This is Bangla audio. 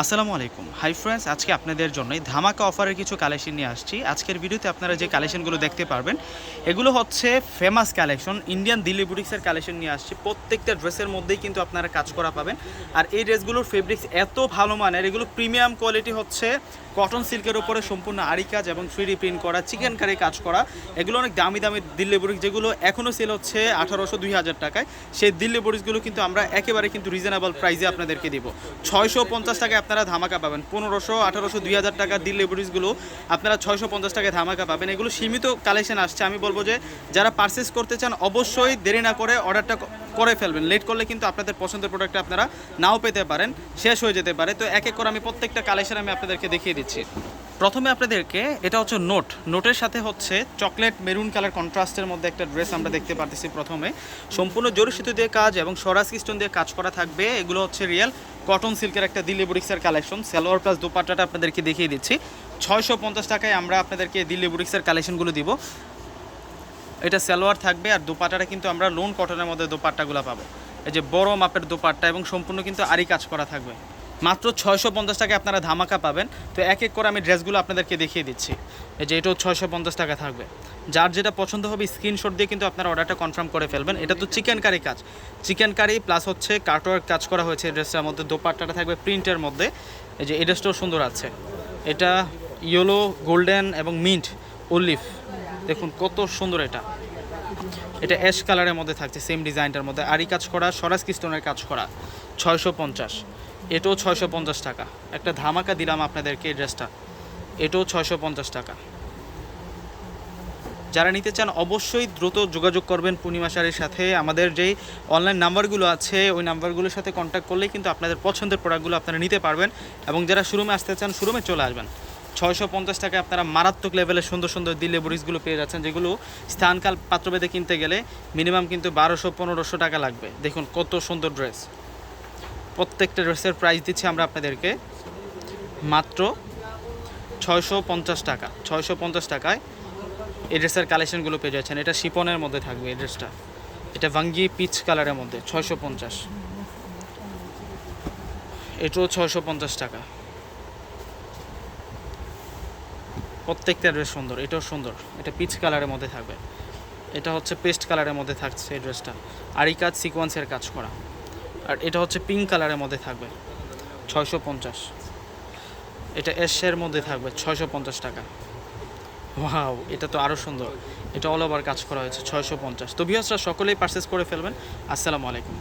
আসসালামু আলাইকুম। হাই ফ্রেন্ডস আজকে আপনাদের জন্যই ধামাকা অফারের কিছু কালেকশন নিয়ে আসছি। আজকের ভিডিওতে আপনারা যে কালেকশনগুলো দেখতে পারবেন, এগুলো হচ্ছে ফেমাস কালেকশন ইন্ডিয়ান দিল্লি বুটিক্সের কালেকশন নিয়ে আসছি। প্রত্যেকটা ড্রেসের মধ্যেই কিন্তু আপনারা কাজ করা পাবেন। আর এই ড্রেসগুলোর ফেব্রিক্স এত ভালো মানের, এগুলো প্রিমিয়াম কোয়ালিটি হচ্ছে কটন সিল্কের উপরে সম্পূর্ণ আরি কাজ এবং থ্রি প্রিন্ট করা চিকেন কারি কাজ করা। এগুলো অনেক দামি দামি দিল্লি বুটিক্স যেগুলো এখনও সেল হচ্ছে আঠারোশো দুই হাজার টাকায়। সেই দিল্লি বুটিক্সগুলো কিন্তু আমরা একেবারে কিন্তু রিজনেবল প্রাইসে আপনাদেরকে দিব। ছয়শো পঞ্চাশ টাকায় আপনারা ধামাকা পাবেন। পনেরোশো, আঠারোশো, দুই হাজার টাকা দিল্লি লেবরিজগুলো আপনারা ছয়শো পঞ্চাশ টাকায় ধামাকা পাবেন। এগুলো সীমিত কালেকশন আসছে। আমি বলব যে, যারা পারচেস করতে চান, অবশ্যই দেরি না করে অর্ডারটা করে ফেলবেন। লেট করলে কিন্তু আপনাদের পছন্দের প্রোডাক্ট আপনারা নাও পেতে পারেন। শেষ হয়ে যেতে পারে। তো এক এক করে আমি প্রত্যেকটা কালেকশন আমি আপনাদেরকে দেখিয়ে দিচ্ছি। প্রথমে আপনাদেরকে এটা হচ্ছে নোট নোটের সাথে হচ্ছে চকলেট মেরুন কালার কন্ট্রাস্টের মধ্যে একটা ড্রেস আমরা দেখতে পারতেছি প্রথমে। সম্পূর্ণ জরি সুতো দিয়ে কাজ এবং সরাস স্টোন দিয়ে কাজ করা থাকবে। এগুলো হচ্ছে রিয়েল কটন সিল্কের একটা দিল্লি বুটিক্সের কালেকশন সালোয়ার প্লাস দুপাট্টাটা আপনাদেরকে দেখিয়ে দিচ্ছি। ছয়শো পঞ্চাশ টাকায় আমরা আপনাদেরকে দিল্লি বুটিক্সের কালেকশনগুলো দিব। এটা সালোয়ার থাকবে আর দোপাট্টাটা কিন্তু আমরা লোন কটনের মধ্যে দোপাট্টাগুলো পাবো। এই যে বড় মাপের দোপাট্টা এবং সম্পূর্ণ কিন্তু আরই কাজ করা থাকবে। মাত্র ছয়শো পঞ্চাশ টাকায় আপনারা ধামাকা পাবেন। তো এক এক করে আমি ড্রেসগুলো আপনাদেরকে দেখিয়ে দিচ্ছি। এই যে এটাও ছয়শো পঞ্চাশ টাকা থাকবে। যার যেটা পছন্দ হবে স্ক্রিনশট দিয়ে কিন্তু আপনারা অর্ডারটা কনফার্ম করে ফেলবেন। এটা তো চিকেন কারি কাজ। চিকেন কারি প্লাস হচ্ছে কাটওয়ার্ক কাজ করা হয়েছে ড্রেসটার মধ্যে। দোপাট্টাটা থাকবে প্রিন্টের মধ্যে। এই যে এই ড্রেসটাও সুন্দর আছে। এটা ইয়েলো, গোল্ডেন এবং মিন্ট, অলিভ। দেখুন, কত সুন্দর এটা। এটা অ্যাশ কালারের মধ্যে থাকছে সেম ডিজাইনটার মধ্যে। আরি কাজ করা সরাস কিস্টনের কাজ করা, ছয়শো পঞ্চাশ। এটাও ছয়শো পঞ্চাশ টাকা। একটা ধামাকা দিলাম আপনাদেরকে এই ড্রেসটা এটাও ছয়শো পঞ্চাশ টাকা। যারা নিতে চান, অবশ্যই দ্রুত যোগাযোগ করবেন পূর্ণিমা শাড়ির সাথে। আমাদের যেই অনলাইন নাম্বারগুলো আছে, ওই নাম্বারগুলোর সাথে কন্ট্যাক্ট করলেই কিন্তু আপনাদের পছন্দের প্রোডাক্টগুলো আপনারা নিতে পারবেন। এবং যারা শোরুমে আসতে চান শোরুমে চলে আসবেন। ছয়শো পঞ্চাশ টাকায় আপনারা মারাত্মক লেভেলের সুন্দর সুন্দর দিল্লি বুড়িসগুলো পেয়ে যাচ্ছেন, যেগুলো স্থানকাল পাত্রভেদে কিনতে গেলে মিনিমাম কিন্তু বারোশো, পনেরোশো টাকা লাগবে। দেখুন কত সুন্দর ড্রেস প্রত্যেকটা ড্রেসের প্রাইস দিচ্ছি আমরা আপনাদেরকে মাত্র ছয়শো পঞ্চাশ টাকা। ছয়শো পঞ্চাশ টাকায় এই ড্রেসের কালেকশনগুলো পেয়ে যাচ্ছেন। এটা শিপনের মধ্যে থাকবে এই ড্রেসটা এটা ভাঙ্গি পিচ কালারের মধ্যে, ছয়শো পঞ্চাশ। এটাও ছয়শো পঞ্চাশ টাকা। প্রত্যেকটা ড্রেস সুন্দর, এটাও সুন্দর। এটা পিচ কালারের মধ্যে থাকবে। এটা হচ্ছে পেস্ট কালারের মধ্যে থাকছে এই ড্রেসটা আর এই কাজ সিকোয়েন্সের কাজ করা। আর এটা হচ্ছে পিঙ্ক কালারের মধ্যে থাকবে। ছয়শো পঞ্চাশ। এটা এশের মধ্যে থাকবে, ছয়শো পঞ্চাশ টাকা। ওয়াও এটা তো আরও সুন্দর। এটা অল ওভার কাজ করা হয়েছে, ছয়শো পঞ্চাশ। তো ভিউসরা সকলেই পারচেস করে ফেলবেন। আসসালামু আলাইকুম।